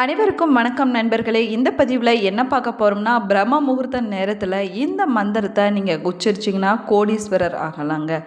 அனைவருக்கும் வணக்கம் நண்பர்களே. இந்த பதிவில் என்ன பார்க்க போகிறோம்னா பிரம்ம முகூர்த்த நேரத்தில் இந்த மந்திரத்தை நீங்கள் உச்சரிச்சிங்கன்னா கோடீஸ்வரர் ஆகலாங்க.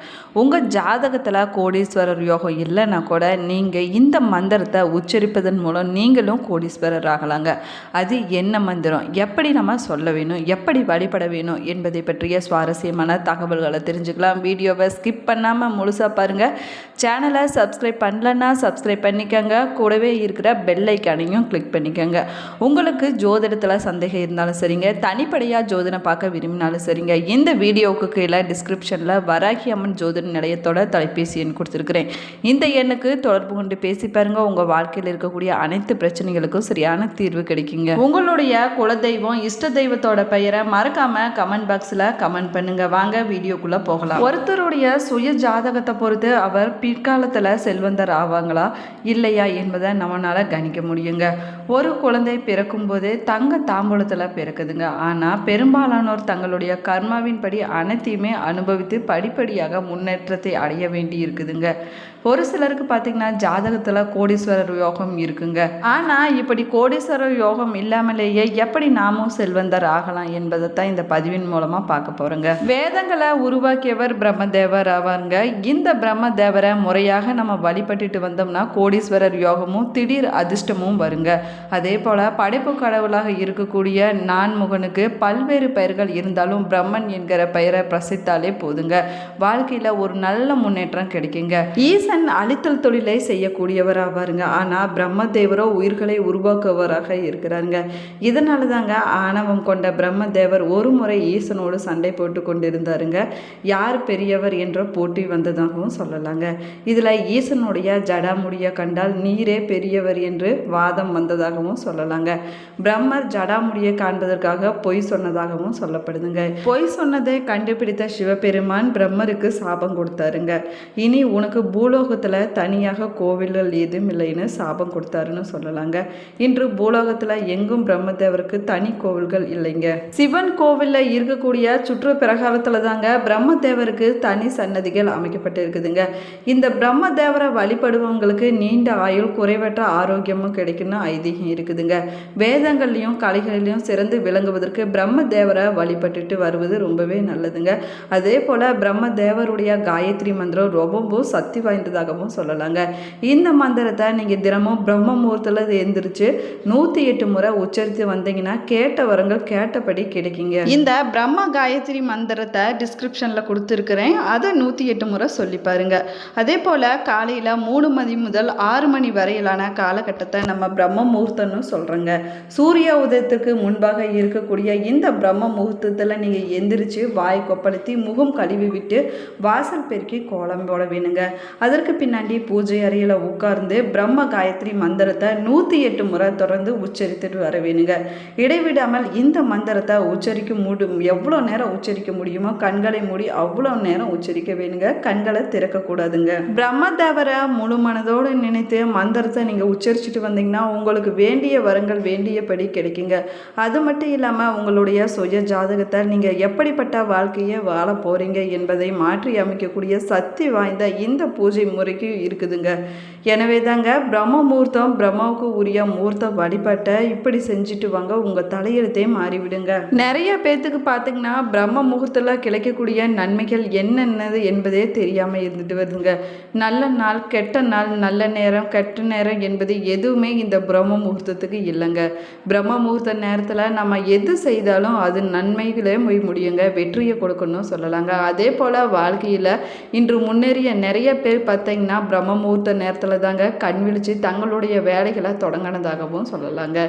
உங்கள் ஜாதகத்தில் கோடீஸ்வரர் யோகம் இல்லைன்னா கூட நீங்கள் இந்த மந்திரத்தை உச்சரிப்பதன் மூலம் நீங்களும் கோடீஸ்வரர் ஆகலாங்க. அது என்ன மந்திரம்? எப்படி நம்ம சொல்ல வேணும்? எப்படி வழிபட வேணும்? என்பதை பற்றிய சுவாரஸ்யமான தகவல்களை தெரிஞ்சுக்கலாம். வீடியோவை ஸ்கிப் பண்ணாமல் முழுசாக பாருங்கள் சேனலை சப்ஸ்கிரைப் பண்ணலன்னா சப்ஸ்கிரைப் பண்ணிக்கோங்க. கூடவே இருக்கிற பெல்லைக்கானையும் கிளிக் கிளிக் பண்ணிக்கோங்க. உங்களுக்கு ஜோதிடத்தில் சந்தேகம் இருந்தாலும் சரிங்க. தனிப்படையாக ஜோதிடம் பார்க்க விரும்பினாலும் சரிங்க. இந்த வீடியோவுக்கு கீழே டிஸ்கிரிப்ஷனில் வராகி அம்மன் ஜோதிட நிலையத்தோட தொலைபேசி எண் கொடுத்துருக்குறேன். இந்த எண்ணுக்கு தொடர்பு கொண்டு பேசி பாருங்க. உங்கள் வாழ்க்கையில் இருக்கக்கூடிய அனைத்து பிரச்சனைகளுக்கும் சரியான தீர்வு கிடைக்குங்க. உங்களுடைய குலதெய்வம் இஷ்ட தெய்வத்தோட பெயரை மறக்காம கமெண்ட் பாக்ஸில் கமெண்ட் பண்ணுங்க. வாங்க வீடியோக்குள்ளே போகலாம். ஒருத்தருடைய சுய ஜாதகத்தை பொறுத்து அவர் பிற்காலத்தில் செல்வந்தர் ஆவாங்களா? இல்லையா என்பதை நம்மளால் கணிக்க முடியுங்க. ஒரு குழந்தை பிறக்கும்போது தங்க தாம்பூலத்தில் பிறக்குதுங்க. ஆனால் பெரும்பாலானோர் தங்களுடைய கர்மாவின் படி அனைத்தையுமே அனுபவித்து படிப்படியாக முன்னேற்றத்தை அடைய வேண்டி இருக்குதுங்க ஒரு சிலருக்கு பார்த்தீங்கன்னா ஜாதகத்தில் கோடீஸ்வரர் யோகம் இருக்குங்க. ஆனால் இப்படி கோடீஸ்வரர் யோகம் இல்லாமலேயே எப்படி நாமும் செல்வந்தர் ஆகலாம் என்பதை தான் இந்த பதிவின் மூலமாக பார்க்க போகிறோங்க வேதங்களை உருவாக்கியவர் பிரம்மதேவர் ஆவாருங்க இந்த பிரம்மதேவரை முறையாக நம்ம வழிபட்டுட்டு வந்தோம்னா கோடீஸ்வரர் யோகமும் திடீர் அதிர்ஷ்டமும் வருங்க. அதே போல் படைப்பு கடவுளாக இருக்கக்கூடிய நான்முகனுக்கு பல்வேறு பெயர்கள் இருந்தாலும் பிரம்மன் என்கிற பெயரை பிரசித்தாலே போதுங்க. வாழ்க்கையில் ஒரு நல்ல முன்னேற்றம் கிடைக்குங்க. ஈஸ் ஈசன் அழித்தல் தொழிலை செய்யக்கூடியவராவாருங்க. ஆனால் பிரம்மதேவரோ உயிர்களை உருவாக்குவராக இருக்கிறாருங்க. இதனால தாங்க ஆணவம் கொண்ட பிரம்மதேவர் ஒரு முறை ஈசனோடு சண்டை போட்டு கொண்டிருந்தாருங்க. யார் பெரியவர் என்ற போட்டி வந்ததாகவும் சொல்லலாங்க. இதில் ஈசனுடைய ஜடாமுடியை கண்டால் நீரே பெரியவர் என்று வாதம் வந்ததாகவும் சொல்லலாங்க. பிரம்மர் ஜடாமுடியை காண்பதற்காக பொய் சொன்னதாகவும் சொல்லப்படுதுங்க. பொய் சொன்னதை கண்டுபிடித்த சிவபெருமான் பிரம்மருக்கு சாபம் கொடுத்தாருங்க. இனி உனக்கு பூலோகத்தில் தனியாக கோவில்கள் எதுவும் இல்லைன்னு சாபம் கொடுத்தாருன்னு சொல்லலாங்க. இன்று பூலோகத்தில் எங்கும் பிரம்மதேவருக்கு தனி கோவில்கள் இல்லைங்க. சிவன் கோவிலில் இருக்கக்கூடிய சுற்று பிரகாரத்தில் தாங்க பிரம்மதேவருக்கு தனி சன்னதிகள் அமைக்கப்பட்டு இருக்குதுங்க இந்த பிரம்மதேவரை வழிபடுபவங்களுக்கு நீண்ட ஆயுள் குறைவற்ற ஆரோக்கியமும் கிடைக்கும்னு ஐதீகம் இருக்குதுங்க. வேதங்கள்லையும் கலைகளிலையும் சிறந்து விளங்குவதற்கு பிரம்மதேவரை வழிபட்டுட்டு வருவது ரொம்பவே நல்லதுங்க. அதே போல் பிரம்மதேவருடைய காயத்ரி மந்திரம் ரொம்பவும் சக்தி ஏற்பட்டதாகவும் சொல்லலாங்க. இந்த மந்திரத்தை நீங்கள் தினமும் பிரம்ம முகூர்த்தத்தில் எந்திரிச்சு நூற்றி எட்டு முறை உச்சரித்து வந்தீங்கன்னா கேட்ட வரங்கள் கேட்டபடி கிடைக்குங்க. இந்த பிரம்ம காயத்ரி மந்திரத்தை டிஸ்கிரிப்ஷனில் கொடுத்துருக்குறேன். அதை நூற்றி எட்டு முறை சொல்லி பாருங்க. அதே போல் காலையில் மூணு மணி முதல் ஆறு மணி வரையிலான காலகட்டத்தை நம்ம பிரம்ம முகூர்த்தம்னு சொல்கிறோங்க சூரிய உதயத்துக்கு முன்பாக இருக்கக்கூடிய இந்த பிரம்ம முகூர்த்தத்தில் நீங்கள் எந்திரிச்சு வாய் கொப்பளித்து முகம் கழுவி விட்டு வாசல் பெருக்கி கோலம் போட வேணுங்க. அதற்கு பின்னாடி பூஜை அறையில் உட்கார்ந்து பிரம்ம காயத்ரி மந்திரத்தை நூற்றி எட்டு முறை தொடர்ந்து உச்சரித்துட்டு வர வேணுங்க இடைவிடாமல் இந்த மந்திரத்தை உச்சரிக்க முடியும். எவ்வளோ நேரம் உச்சரிக்க முடியுமோ கண்களை மூடி அவ்வளோ நேரம் உச்சரிக்க வேணுங்க. கண்களை திறக்கக்கூடாதுங்க பிரம்மதேவரை முழு மனதோடு நினைத்து மந்திரத்தை நீங்கள் உச்சரிச்சுட்டு வந்தீங்கன்னா உங்களுக்கு வேண்டிய வரங்கள் வேண்டியபடி கிடைக்குங்க. அது மட்டும் இல்லாமல் உங்களுடைய சுய ஜாதகத்தை நீங்கள் எப்படிப்பட்ட வாழ்க்கையை வாழ போகிறீங்க என்பதை மாற்றி அமைக்கக்கூடிய சக்தி வாய்ந்த இந்த பூஜை முறைக்கு இருக்குதுங்க. எனவே தாங்க பிரம்ம முகூர்த்தம் பிரம்மாவுக்கு உரிய முகூர்த்த வழிபாட்டை இப்படி செஞ்சுட்டு வாங்க உங்கள் தலையெழுத்தே மாறிவிடுங்க. நிறைய பேர்த்துக்கு பார்த்தீங்கன்னா பிரம்ம முகூர்த்தத்தில் கிடைக்கக்கூடிய நன்மைகள் என்னென்னது என்பதே தெரியாமல் இருந்துட்டு வருதுங்க. நல்ல நாள் கெட்ட நாள் நல்ல நேரம் கெட்ட நேரம் என்பது எதுவுமே இந்த பிரம்ம முகூர்த்தத்துக்கு இல்லைங்க. பிரம்ம முகூர்த்த நேரத்தில் நம்ம எது செய்தாலும் அது நன்மைகளே போய் முடியுங்க. வெற்றியை கொடுக்கணும் சொல்லலாங்க. அதே போல் வாழ்க்கையில் இன்று முன்னேறிய நிறைய பேர் பார்த்து பார்த்தீங்கன்னா பிரம்மமுகூர்த்த நேரத்தில் தாங்க கண் விழித்து தங்களுடைய வேலைகளை தொடங்கினதாகவும் சொல்லலாங்க.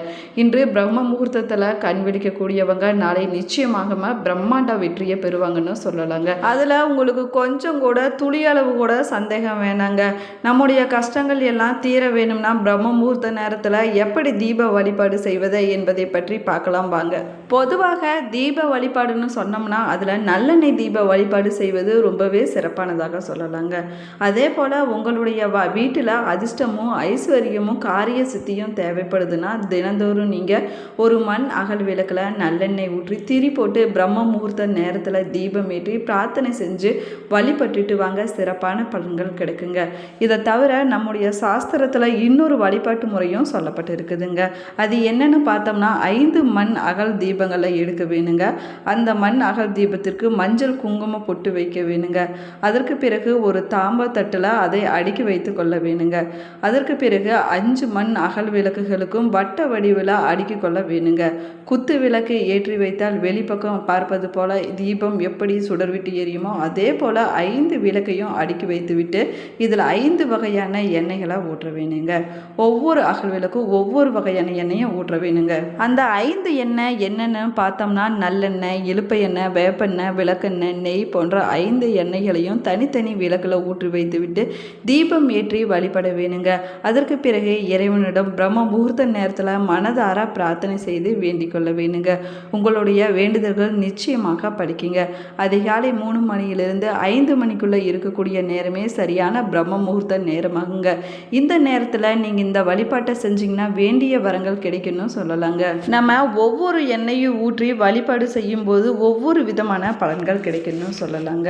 இன்று பிரம்ம முகூர்த்தத்தில் கண் விழிக்கக்கூடியவங்க நாளை நிச்சயமாக பிரம்மாண்ட வெற்றியை பெறுவாங்கன்னு சொல்லலாங்க. அதில் உங்களுக்கு கொஞ்சம் கூட துளியளவு கூட சந்தேகம் வேணாங்க. நம்முடைய கஷ்டங்கள் எல்லாம் தீர வேணும்னா பிரம்ம முகூர்த்த நேரத்தில் எப்படி தீப வழிபாடு செய்வது என்பதை பற்றி பார்க்கலாம் வாங்க. பொதுவாக தீப வழிபாடுன்னு சொன்னோம்னா அதில் நல்லெண்ணெய் தீப வழிபாடு செய்வது ரொம்பவே சிறப்பானதாக சொல்லலாங்க. அதே போல் உங்களுடைய வ வீட்டில் அதிர்ஷ்டமும் ஐஸ்வர்யமும் காரிய சித்தியும் தேவைப்படுதுன்னா தினந்தோறும் நீங்கள் ஒரு மண் அகல் விளக்கில் நல்லெண்ணெய் ஊற்றி திரி போட்டு பிரம்ம முகூர்த்த நேரத்தில் தீபம் ஏற்றி பிரார்த்தனை செஞ்சு வழிபட்டுட்டு வாங்க சிறப்பான பலன்கள் கிடைக்குங்க. இதை தவிர நம்முடைய சாஸ்திரத்தில் இன்னொரு வழிபாட்டு முறையும் சொல்லப்பட்டு இருக்குதுங்க. அது என்னென்னு பார்த்தோம்னா ஐந்து மண் அகல் தீபங்களை எடுக்க வேணுங்க. அந்த மண் அகல் தீபத்திற்கு மஞ்சள் குங்குமம் பொட்டு வைக்க வேணுங்க. அதற்கு பிறகு ஒரு தாம்ப தட்டில் அதை அடுக்கி வைத்து கொள்ள வேணுங்க. அதற்கு பிறகு அஞ்சு மண் அகல் விளக்குகளுக்கும் வட்ட வடிவில் அடுக்கி கொள்ள வேணுங்க. குத்து விளக்கு ஏற்றி வைத்தால் வெளிப்பக்கம் பார்ப்பது போல தீபம் எப்படி சுடர்விட்டு எரியுமோ அதே போல் ஐந்து விளக்கையும் அடுக்கி வைத்துவிட்டு இதில் ஐந்து வகையான எண்ணெய்களை ஊற்ற வேணுங்க. ஒவ்வொரு அகல் விளக்கும் ஒவ்வொரு வகையான எண்ணெயும் ஊற்ற வேணுங்க. அந்த ஐந்து எண்ணெய் என்னென்னு பார்த்தோம்னா நல்லெண்ணெய் இழுப்ப எண்ணெய் வேப்பெண்ணெய் விளக்கெண்ணெய் நெய் போன்ற ஐந்து எண்ணெய்களையும் தனித்தனி விளக்கில் ஊற்றி விட்டு தீபம் ஏற்றி வழிபட வேணுங்க. அதற்கு பிறகு இறைவனிடம் பிரம்ம முகூர்த்த நேரத்தில் மனதார பிரார்த்தனை செய்து வேண்டிக் கொள்ள வேணுங்க. உங்களுடைய வேண்டுதல்கள் நிச்சயமாக படிக்குங்க. அதிகாலை மூணு மணியிலிருந்து ஐந்து மணிக்குள்ளே இருக்கக்கூடிய நேரமே சரியான பிரம்ம முகூர்த்த நேரமாகுங்க. இந்த நேரத்தில் நீங்கள் இந்த வழிபாட்டை செஞ்சீங்கன்னா வேண்டிய வரங்கள் கிடைக்கும்னு சொல்லலாங்க. நம்ம ஒவ்வொரு எண்ணெயும் ஊற்றி வழிபாடு செய்யும்போது ஒவ்வொரு விதமான பலன்கள் கிடைக்கும்னு சொல்லலாங்க.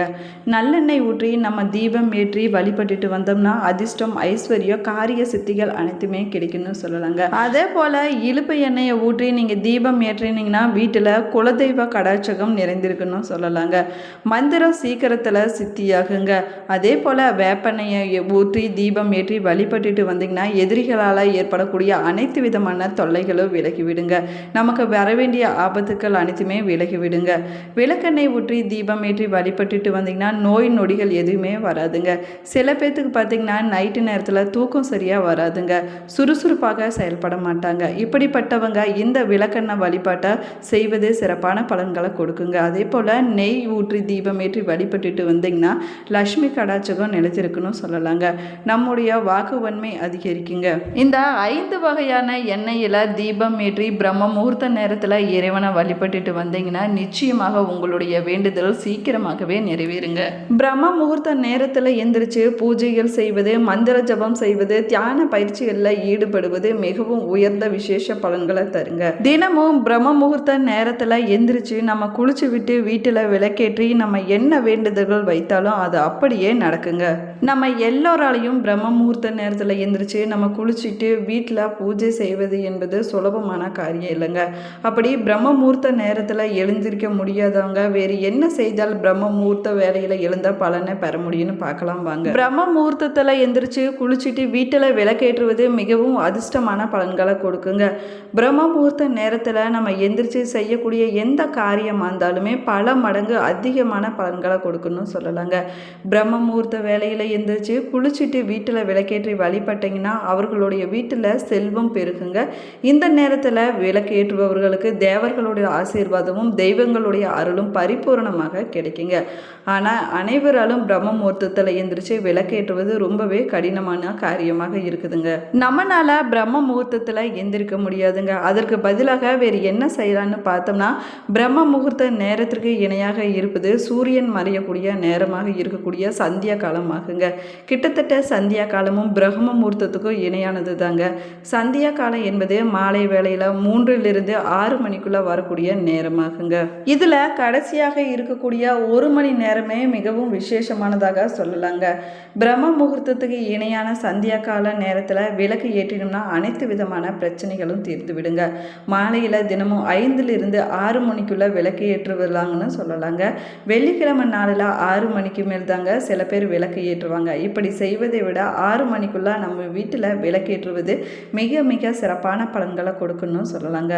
நல்லெண்ணெய் ஊற்றி நம்ம தீபம் ஏற்றி வழிபட்டுட்டு வந்தோம்னா அதிர்ஷ்டம் ஐஸ்வர்யம் காரிய சித்திகள் அனைத்துமே கிடைக்கும்னு சொல்லலாங்க. அதே போல் இழுப்பு எண்ணெயை ஊற்றி நீங்கள் தீபம் ஏற்றினீங்கன்னா வீட்டில் குலதெய்வ கடாட்சகம் நிறைந்திருக்குன்னு சொல்லலாங்க. மந்திரம் சீக்கிரத்தில் சித்தியாகுங்க. அதே போல் வேப்பெண்ணெயை ஊற்றி தீபம் ஏற்றி வழிபட்டுட்டு வந்தீங்கன்னா எதிரிகளால் ஏற்படக்கூடிய அனைத்து விதமான தொல்லைகளும் விலகி விடுங்க நமக்கு வர வேண்டிய ஆபத்துக்கள் அனைத்துமே விலகி விடுங்க விளக்கெண்ணெய் ஊற்றி தீபம் ஏற்றி வழிபட்டுட்டு வந்தீங்கன்னா நோய் நொடிகள் எதுவுமே வராதுங்க. சில பேர்த்துக்கு பார்த்தீங்கன்னா நைட்டு நேரத்தில் தூக்கம் சரியாக வராதுங்க. சுறுசுறுப்பாக செயல்பட மாட்டாங்க. இப்படிப்பட்டவங்க இந்த விளக்கெண்ண வழிபாட்டை செய்வது சிறப்பான பலன்களை கொடுக்குங்க. அதே போல் நெய் ஊற்றி தீபம் ஏற்றி வழிபட்டுட்டு வந்தீங்கன்னா லக்ஷ்மி கடாச்சகம் நிலைத்திருக்குன்னு சொல்லலாங்க. நம்முடைய வாக்குவன்மை அதிகரிக்குங்க. இந்த ஐந்து வகையான எண்ணெயில் தீபம் ஏற்றி பிரம்ம முகூர்த்த நேரத்தில் இறைவனை வழிபட்டுட்டு வந்தீங்கன்னா நிச்சயமாக உங்களுடைய வேண்டுதல் சீக்கிரமாகவே நிறைவேறுங்க. பிரம்ம முகூர்த்த நேரத்தில் எந்திரிச்சு பூஜைகள் செய்வது மந்திர ஜபம் செய்வது தியான பயிற்சிகளில் ஈடுபடுவது மிகவும் உயர்ந்த விசேஷ பலன்களை தருங்க. தினமும் பிரம்ம முகூர்த்த நேரத்தில் எந்திரிச்சு நம்ம குளிச்சு விட்டு வீட்டில் விளக்கேற்றி நம்ம என்ன வேண்டுதல்கள் வைத்தாலும் அது அப்படியே நடக்குங்க. நம்ம எல்லோராலையும் பிரம்ம முகூர்த்த நேரத்தில் எந்திரிச்சு நம்ம குளிச்சுட்டு வீட்டில் பூஜை செய்வது என்பது சுலபமான காரியம் இல்லைங்க. அப்படி பிரம்ம முகூர்த்த நேரத்தில் எழுந்திருக்க முடியாதவங்க வேறு என்ன செய்தால் பிரம்ம முகூர்த்த வேலையில் எழுந்த பலனை பெற முடியும்னு பார்க்கலாம் வாங்க. பிரம்ம முகூர்த்தத்தில் எந்திரிச்சு குளிச்சுட்டு வீட்டில் விளக்கேற்றுவது மிகவும் அதிர்ஷ்டமான பலன்களை கொடுக்குங்க. பிரம்ம முகூர்த்த நேரத்தில் நம்ம எந்திரிச்சு செய்யக்கூடிய எந்த காரியமாக இருந்தாலுமே பல மடங்கு அதிகமான பலன்களை கொடுக்குன்னு சொல்லலாங்க. பிரம்ம முகூர்த்த வேலையில் எந்திரிச்சு குளிச்சுட்டு வீட்டில் விளக்கேற்றி வழிபட்டிங்கன்னா அவர்களுடைய வீட்டில் செல்வம் பெருகுங்க. இந்த நேரத்தில் விளக்கேற்றுபவர்களுக்கு தேவர்களுடைய ஆசீர்வாதமும் தெய்வங்களுடைய அருளும் பரிபூரணமாக கிடைக்குங்க. ஆனால் அனைவராலும் பிரம்ம முகூர்த்தத்தில் எந்திரிச்சு விளக்கேற்றுவது ரொம்பவே கடினமான காரியமாக இருக்குதுங்க. நம்மனால பிரம்ம முகூர்த்தத்தில் எந்திரிக்க முடியாதுங்க. அதற்கு பதிலாக வேறு என்ன செய்யலான்னு பார்த்தோம்னா பிரம்ம முகூர்த்த நேரத்திற்கு இணையாக இருப்பது சூரியன் மறையக்கூடிய நேரமாக இருக்கக்கூடிய சந்தியா காலமாகுங்க. கிட்டத்தட்ட சந்தியா காலமும் பிரம்ம முகூர்த்தத்துக்கும் இணையானது தாங்க சந்தியா காலம் என்பது மாலை வேளையில் மூன்றிலிருந்து ஆறு மணிக்குள்ளே வரக்கூடிய நேரமாகுங்க. இதில் கடைசியாக இருக்கக்கூடிய ஒரு மணி நேரமே மிகவும் விசேஷமானதாக சொல்லலாங்க. பிரம்ம முகூர்த்தத்துக்கு இணையான சந்தியா கால நேரத்தில் விளக்கு ஏற்றினோம்னா அனைத்து விதமான பிரச்சனைகளும் தீர்த்து விடுங்க. மாலையில் தினமும் ஐந்துலேருந்து ஆறு மணிக்குள்ளே விளக்கு ஏற்றுவதாங்கன்னு சொல்லலாங்க. வெள்ளிக்கிழமை நாளில் ஆறு மணிக்கு மேல் தாங்க சில பேர் விளக்கு ஏற்றுவாங்க. இப்படி செய்வதை விட ஆறு மணிக்குள்ளே நம்ம வீட்டில் விளக்கேற்றுவது மிக மிக சிறப்பான பலன்களை கொடுக்கணும்னு சொல்லலாங்க.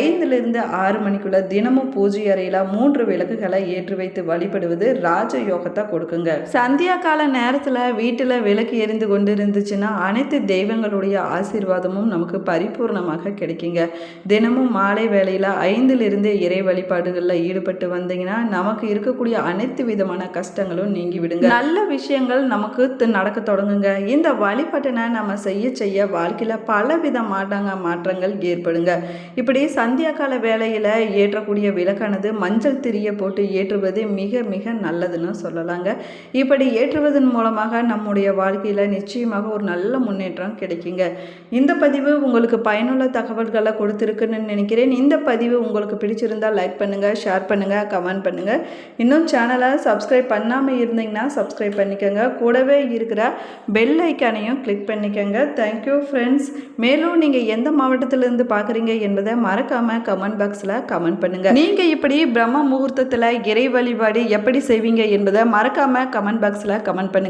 ஐந்திலிருந்து ஆறு மணிக்குள்ளே தினமும் பூஜை அறையில் மூன்று விளக்குகளை ஏற்றி வைத்து வழிபடுவது ராஜ யோகத்தை கொடுக்குங்க. சந்தியா கால நேரம் நேரத்தில் வீட்டில் விளக்கு எரிந்து கொண்டு இருந்துச்சுன்னா அனைத்து தெய்வங்களுடைய ஆசீர்வாதமும் நமக்கு பரிபூர்ணமாக கிடைக்குங்க. தினமும் மாலை வேளையில் ஐந்திலிருந்து இறை வழிபாடுகளில் ஈடுபட்டு வந்தீங்கன்னா நமக்கு இருக்கக்கூடிய அனைத்து விதமான கஷ்டங்களும் நீங்கி விடுங்க நல்ல விஷயங்கள் நமக்கு நடக்க தொடங்குங்க. இந்த வழிபாட்டினை நம்ம செய்ய செய்ய வாழ்க்கையில் பலவித மாட்டாங்க மாற்றங்கள் ஏற்படுங்க. இப்படி சந்தியா கால வேளையில் ஏற்றக்கூடிய விளக்கானது மஞ்சள் திரியை போட்டு ஏற்றுவது மிக மிக நல்லதுன்னு சொல்லலாங்க. இப்படி ஏற்றுவதன் மூலமாக நம்முடைய வாழ்க்கையில் நிச்சயமாக ஒரு நல்ல முன்னேற்றம் கிடைக்குங்க. இந்த பதிவு உங்களுக்கு பயனுள்ள தகவல்களை கொடுத்துருக்குன்னு நினைக்கிறேன். இந்த பதிவு உங்களுக்கு பிடிச்சிருந்தா லைக் பண்ணுங்கள் ஷேர் பண்ணுங்கள் கமெண்ட் பண்ணுங்கள் இன்னும் சேனலை சப்ஸ்கிரைப் பண்ணாமல் இருந்தீங்கன்னா சப்ஸ்கிரைப் பண்ணிக்கோங்க. கூடவே இருக்கிற பெல் ஐக்கானையும் கிளிக் பண்ணிக்கோங்க. தேங்க்யூ ஃப்ரெண்ட்ஸ் மேலும் நீங்கள் எந்த மாவட்டத்திலிருந்து பார்க்குறீங்க என்பதை மறக்காமல் கமெண்ட் பாக்ஸில் கமெண்ட் பண்ணுங்கள் நீங்கள் இப்படி பிரம்ம முகூர்த்தத்தில் இறை வழிபாடு எப்படி செய்வீங்க என்பதை மறக்காமல் கமெண்ட் பாக்ஸில் கமெண்ட் பண்ணுங்கள்